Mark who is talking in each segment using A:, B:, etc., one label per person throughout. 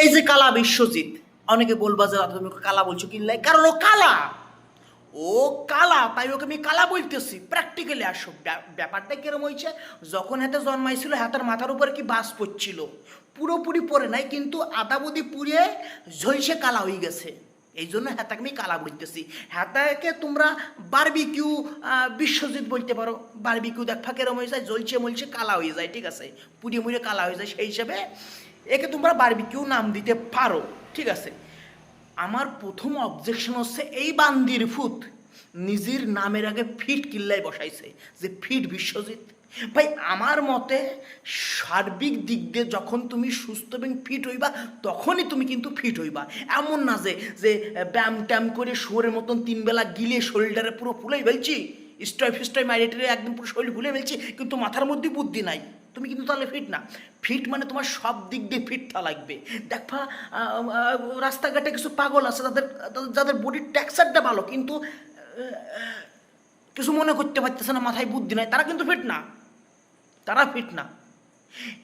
A: এই যে কালা বিশ্বজিৎ, অনেকে বলবা যে তুমি কালা বলছো কিনলে কারণ ও কালা। ও কালা, তাই ওকে আমি কালা বলতেছি। প্র্যাকটিক্যালি আসো ব্যা- ব্যাপারটা কিরম হয়েছে, যখন হাতে জন্মাইছিল, হাতের মাথার উপরে কি বাস পড়ছিল? পুরোপুরি পরে নাই, কিন্তু আদাবদি পুড়ে ঝলসে কালা হয়ে গেছে। এই জন্য হ্যাতাকে আমি কালা বলতেছি। হ্যাতাকে তোমরা বারবিকিউ বিশ্বজিৎ বলতে পারো। বারবিকিউ দেখা কেরম হয়ে যায় জ্বলছে মলছে কালা হয়ে যায়, ঠিক আছে? পুড়িয়ে মুড়ে কালা হয়ে যায়, সেই হিসাবে একে তোমরা বারবিকিউ নাম দিতে পারো, ঠিক আছে? আমার প্রথম অবজেকশন হচ্ছে এই বান্দির ফুত নিজের নামের আগে ফিট কিল্লায় বসাইছে, যে ফিট বিশ্বজিৎ। ভাই, আমার মতে সার্বিক দিক দিয়ে যখন তুমি সুস্থ এবং ফিট হইবা, তখনই তুমি কিন্তু ফিট হইবা। এমন না যে যে ব্যায়াম ট্যাম করে শুয়োরের মতন তিনবেলা গিলে শরীরটারে পুরো ফুলেই ফেলছি স্টয় ফিস্টয় মাইরেটারে একদম পুরো শরীর ফুলে ফেলছি, কিন্তু মাথার মধ্যে বুদ্ধি নাই। তুমি কিন্তু তাহলে ফিট না। ফিট মানে তোমার সব দিক দিয়ে ফিট থা লাগবে। দেখবা রাস্তাঘাটে কিছু পাগল আছে, তাদের, যাদের বডির ট্যাক্সারটা ভালো, কিন্তু কিছু মনে করতে পারতেছে না, মাথায় বুদ্ধি নাই, তারা কিন্তু ফিট না। তারা ফিট না।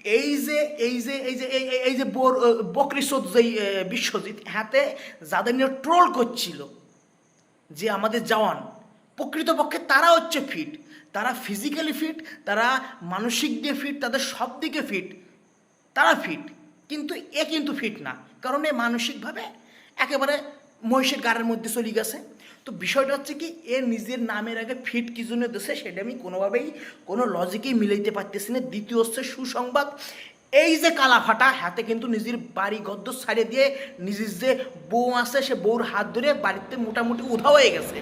A: এই যে এই যে এই যে, এই- যে বোর বকরিসদ যেই বিশ্বজিৎ, হাতে যাদের নিয়ে ট্রোল করছিল, যে আমাদের জওয়ান প্রকৃতপক্ষে তারা হচ্ছে ফিট তারা ফিজিক্যালি ফিট তারা মানসিক দিয়ে ফিট তাদের সব দিকে ফিট তারা ফিট কিন্তু এ কিন্তু ফিট না। কারণ এ মানসিকভাবে একেবারে মহিষের গাড়ের মধ্যে চলে গেছে। তো বিষয়টা হচ্ছে কি, এ নিজের নামের আগে ফিট কি জন্য দেশে সেটা আমি কোনোভাবেই, কোনো লজিকেই মিলাইতে পারতেছি না। দ্বিতীয় হচ্ছে সুসংবাদ। এই যে কালা ফাটা হাতে কিন্তু নিজের বাড়ি গদ্দ ছাড়িয়ে দিয়ে নিজের যে বউ আছে, সে বউর হাত ধরে বাড়িতে মোটামুটি উধাও হয়ে গেছে।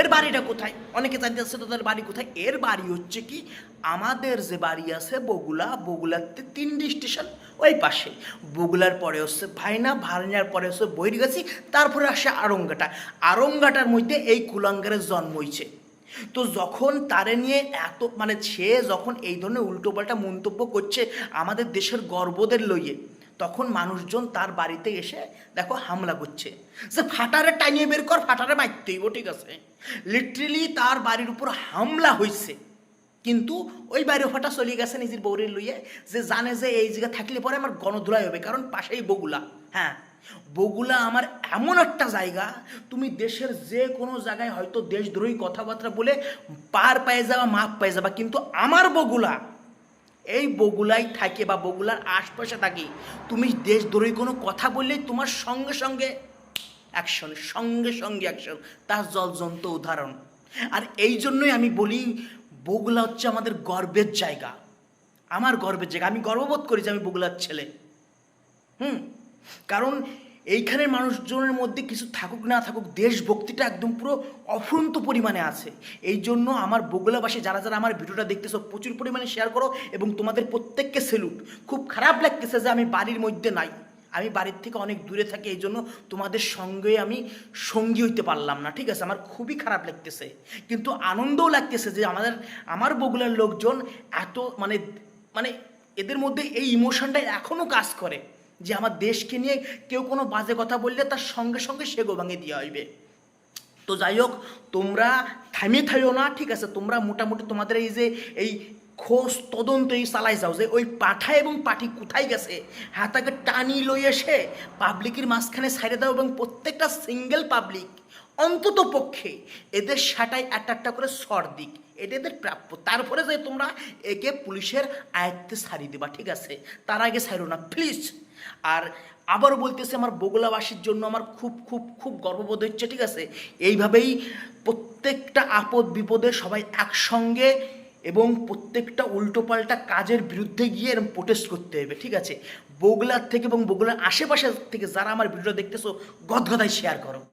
A: এর বাড়িটা কোথায়? অনেকে জানতে চাচ্ছে তাদের বাড়ি কোথায়? এর বাড়ি হচ্ছে কি? আমাদের যে বাড়ি আছে বগুলা, বগুলাতে তিনটি স্টেশন ওই পাশে। বগুলার পরে হচ্ছে ভাইনা, ভাইনার পরে হচ্ছে বৈরগাছি, তারপরে আসে আরঙ্গাটা আরঙ্গাটার মধ্যে এই কুলাঙ্গারের জন্ম হয়েছে। তো যখন তারে নিয়ে এত মানে সে যখন এই ধরনের উল্টোপাল্টা মন্তব্য করছে আমাদের দেশের গর্বদের লইয়ে তখন মানুষজন তার বাড়িতে এসে দেখো হামলা করছে। যে ফাটারে টাঙিয়ে বের কর, ফাটারে মারতেইব ঠিক আছে? লিটারেলি তার বাড়ির উপর হামলা হয়েছে কিন্তু ওই বাইরে ফাটা চলে গেছে নিজের বৌরের লইয়ে। যে জানে যে এই জায়গা থাকলে পরে আমার গণধুলাই হবে, কারণ পাশেই বগুলা। হ্যাঁ বগুলা আমার এমন একটা জায়গা, তুমি দেশের যে কোনো জায়গায় হয়তো দেশদ্রোহী কথাবার্তা বলে পার পেয়ে যাওয়া মাপ পেয়ে যাবা, কিন্তু আমার বগুলা এই বগুলাই থাকে বা বগুলার আশপাশে থাকি, তুমি দেশদ্রোহী কোনো কথা বললেই তোমার সঙ্গে সঙ্গে অ্যাকশন সঙ্গে সঙ্গে অ্যাকশন তার জলজন্ত উদাহরণ। আর এই জন্যই আমি বলি, বগুলা হচ্ছে আমাদের গর্বের জায়গা। আমার গর্বের জায়গা। আমি গর্ববোধ করি যে আমি বগুলার ছেলে। হুম? কারণ এইখানের মানুষজনের মধ্যে কিছু থাকুক না থাকুক, দেশভক্তিটা একদম পুরো অফুরন্ত পরিমাণে আছে। এই জন্য আমার বগুলাবাসী, যারা যারা আমার ভিডিওটা দেখতেছো, প্রচুর পরিমাণে শেয়ার করো এবং তোমাদের প্রত্যেককে সেলুট খুব খারাপ লাগতেছে যে আমি বাড়ির মধ্যে নাই। আমি বাড়ির থেকে অনেক দূরে থাকি, এই জন্য তোমাদের সঙ্গে আমি সঙ্গী হইতে পারলাম না। ঠিক আছে, আমার খুবই খারাপ লাগতেছে। কিন্তু আনন্দও লাগতেছে যে আমাদের, আমার বগুলার লোকজন এত মানে মানে এদের মধ্যে এই ইমোশনটা এখনও কাজ করে। যে আমার দেশকে নিয়ে কেউ কোনো বাজে কথা বললে তার সঙ্গে সঙ্গে সে গোবাঙে দিয়ে হইবে তো যাই হোক, তোমরা থামিয়ে থাইও না, ঠিক আছে? তোমরা মোটামুটি তোমাদের এই যে, এই খোঁজ তদন্ত এই চালাই যাও যে ওই পাঠা এবং পাঠি কোথায় গেছে? হ্যাঁ তাকে টানি লই এসে পাবলিকের মাঝখানে ছাইড়ে দাও এবং প্রত্যেকটা সিঙ্গেল পাবলিক অন্তত পক্ষে এদের সাটাই একটা একটা করে সর দিক। এটা এদের প্রাপ্য তারপরে যে তোমরা একে পুলিশের আয়ত্তে ছাড়িয়ে দেবা, ঠিক আছে? তার আগে ছাড়ো না প্লিজ আর আবার বলতেছে আমার বগুলাবাসীর জন্য আমার খুব খুব খুব গর্ববোধ হচ্ছে, ঠিক আছে? এইভাবেই প্রত্যেকটা আপদ বিপদে সবাই একসঙ্গে এবং প্রত্যেকটা উল্টোপাল্টা কাজের বিরুদ্ধে গিয়ে এরকম প্রোটেস্ট করতে হবে, ঠিক আছে? বগুলার থেকে এবং বগুলার আশেপাশে থেকে যারা আমার ভিডিও দেখতেছো গদগদায় শেয়ার করো।